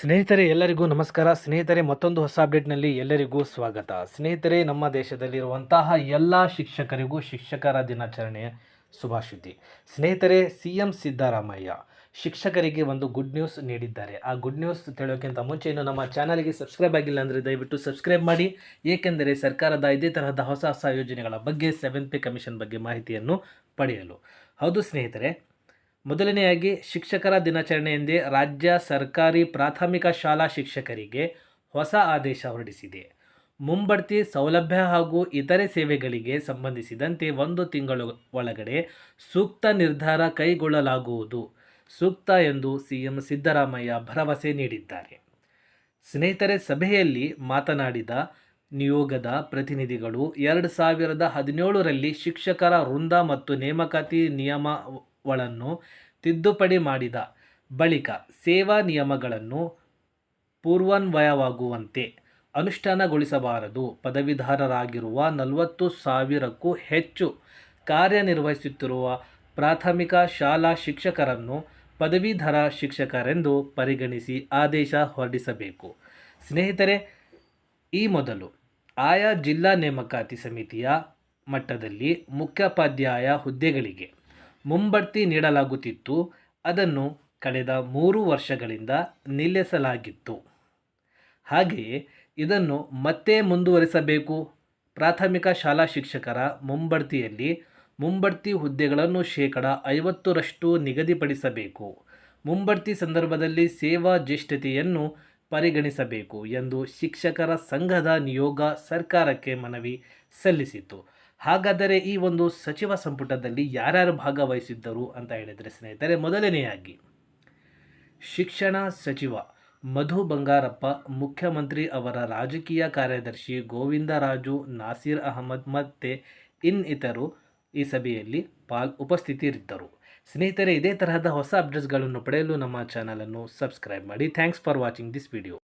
ಸ್ನೇಹಿತರೆ, ಎಲ್ಲರಿಗೂ ನಮಸ್ಕಾರ. ಸ್ನೇಹಿತರೆ, ಮತ್ತೊಂದು ಹೊಸ ಅಪ್ಡೇಟ್ನಲ್ಲಿ ಎಲ್ಲರಿಗೂ ಸ್ವಾಗತ. ಸ್ನೇಹಿತರೆ, ನಮ್ಮ ದೇಶದಲ್ಲಿರುವಂತಹ ಎಲ್ಲ ಶಿಕ್ಷಕರಿಗೂ ಶಿಕ್ಷಕರ ದಿನಾಚರಣೆಯ ಶುಭಾಶುದ್ದಿ ಸ್ನೇಹಿತರೆ ಸಿ ಎಂ ಸಿದ್ದರಾಮಯ್ಯ ಶಿಕ್ಷಕರಿಗೆ ಒಂದು ಗುಡ್ ನ್ಯೂಸ್ ನೀಡಿದ್ದಾರೆ. ಆ ಗುಡ್ ನ್ಯೂಸ್ ತಿಳಿಯೋಕ್ಕಿಂತ ಮುಂಚೆ ಇನ್ನು ನಮ್ಮ ಚಾನಲ್ಗೆ ಸಬ್ಸ್ಕ್ರೈಬ್ ಆಗಿಲ್ಲ ಅಂದರೆ ದಯವಿಟ್ಟು ಸಬ್ಸ್ಕ್ರೈಬ್ ಮಾಡಿ. ಏಕೆಂದರೆ ಸರ್ಕಾರದ ಇದೇ ತರಹದ ಹೊಸ ಹೊಸ ಯೋಜನೆಗಳ ಬಗ್ಗೆ ಸೆವೆಂತ್ ಪೇ ಕಮಿಷನ್ ಬಗ್ಗೆ ಮಾಹಿತಿಯನ್ನು ಪಡೆಯಲು. ಹೌದು ಸ್ನೇಹಿತರೆ ಮೊದಲನೆಯಾಗಿ ಶಿಕ್ಷಕರ ದಿನಾಚರಣೆಯಂದೇ ರಾಜ್ಯ ಸರ್ಕಾರಿ ಪ್ರಾಥಮಿಕ ಶಾಲಾ ಶಿಕ್ಷಕರಿಗೆ ಹೊಸ ಆದೇಶ ಹೊರಡಿಸಿದೆ. ಮುಂಬಡ್ತಿ, ಸೌಲಭ್ಯ ಹಾಗೂ ಇತರೆ ಸೇವೆಗಳಿಗೆ ಸಂಬಂಧಿಸಿದಂತೆ ಒಂದು ತಿಂಗಳು ಒಳಗಡೆ ಸೂಕ್ತ ನಿರ್ಧಾರ ಕೈಗೊಳ್ಳಲಾಗುವುದು. ಸೂಕ್ತ ಎಂದು ಸಿಎಂ ಸಿದ್ದರಾಮಯ್ಯ ಭರವಸೆ ನೀಡಿದ್ದಾರೆ. ಸ್ನೇಹಿತರೆ, ಸಭೆಯಲ್ಲಿ ಮಾತನಾಡಿದ ನಿಯೋಗದ ಪ್ರತಿನಿಧಿಗಳು, ಎರಡು ಸಾವಿರದ ಹದಿನೇಳರಲ್ಲಿ ಶಿಕ್ಷಕರ ವೃಂದ ಮತ್ತು ನೇಮಕಾತಿ ನಿಯಮಗಳನ್ನು ತಿದ್ದುಪಡಿ ಮಾಡಿದ ಬಳಿಕ ಸೇವಾ ನಿಯಮಗಳನ್ನು ಪೂರ್ವಾನ್ವಯವಾಗುವಂತೆ ಅನುಷ್ಠಾನಗೊಳಿಸಬಾರದು. ಪದವೀಧರರಾಗಿರುವ ನಲವತ್ತು ಸಾವಿರಕ್ಕೂ ಹೆಚ್ಚು ಕಾರ್ಯನಿರ್ವಹಿಸುತ್ತಿರುವ ಪ್ರಾಥಮಿಕ ಶಾಲಾ ಶಿಕ್ಷಕರನ್ನು ಪದವೀಧರ ಶಿಕ್ಷಕರೆಂದು ಪರಿಗಣಿಸಿ ಆದೇಶ ಹೊರಡಿಸಬೇಕು. ಸ್ನೇಹಿತರೆ, ಈ ಮೊದಲು ಆಯಾ ಜಿಲ್ಲಾ ನೇಮಕಾತಿ ಸಮಿತಿಯ ಮಟ್ಟದಲ್ಲಿ ಮುಖ್ಯೋಪಾಧ್ಯಾಯ ಹುದ್ದೆಗಳಿಗೆ ಮುಂಬಡ್ತಿ ನೀಡಲಾಗುತ್ತಿತ್ತು. ಅದನ್ನು ಕಳೆದ ಮೂರು ವರ್ಷಗಳಿಂದ ನಿಲ್ಲಿಸಲಾಗಿತ್ತು. ಹಾಗೆಯೇ ಇದನ್ನು ಮತ್ತೆ ಮುಂದುವರಿಸಬೇಕು. ಪ್ರಾಥಮಿಕ ಶಾಲಾ ಶಿಕ್ಷಕರ ಮುಂಬಡ್ತಿಯಲ್ಲಿ ಮುಂಬಡ್ತಿ ಹುದ್ದೆಗಳನ್ನು ಶೇಕಡ ಐವತ್ತರಷ್ಟು ನಿಗದಿಪಡಿಸಬೇಕು. ಮುಂಬಡ್ತಿ ಸಂದರ್ಭದಲ್ಲಿ ಸೇವಾ ಜ್ಯೇಷ್ಠತೆಯನ್ನು ಪರಿಗಣಿಸಬೇಕು ಎಂದು ಶಿಕ್ಷಕರ ಸಂಘದ ನಿಯೋಗ ಸರ್ಕಾರಕ್ಕೆ ಮನವಿ ಸಲ್ಲಿಸಿತ್ತು. ಹಾಗಾದರೆ ಈ ಒಂದು ಸಚಿವ ಸಂಪುಟದಲ್ಲಿ ಯಾರ್ಯಾರು ಭಾಗವಹಿಸಿದ್ದರು ಅಂತ ಹೇಳಿದರೆ ಸ್ನೇಹಿತರೆ, ಮೊದಲನೆಯಾಗಿ ಶಿಕ್ಷಣ ಸಚಿವ ಮಧು ಬಂಗಾರಪ್ಪ, ಮುಖ್ಯಮಂತ್ರಿ ಅವರ ರಾಜಕೀಯ ಕಾರ್ಯದರ್ಶಿ ಗೋವಿಂದರಾಜು, ನಾಸೀರ್ ಅಹಮದ್ ಮತ್ತು ಇನ್ನಿತರು ಈ ಸಭೆಯಲ್ಲಿ ಪಾಲ್ ಉಪಸ್ಥಿತಿಯರಿದ್ದರು ಸ್ನೇಹಿತರೆ, ಇದೇ ತರಹದ ಹೊಸ ಅಪ್ಡೇಟ್ಸ್ಗಳನ್ನು ಪಡೆಯಲು ನಮ್ಮ ಚಾನಲನ್ನು ಸಬ್ಸ್ಕ್ರೈಬ್ ಮಾಡಿ. Thanks for watching this video.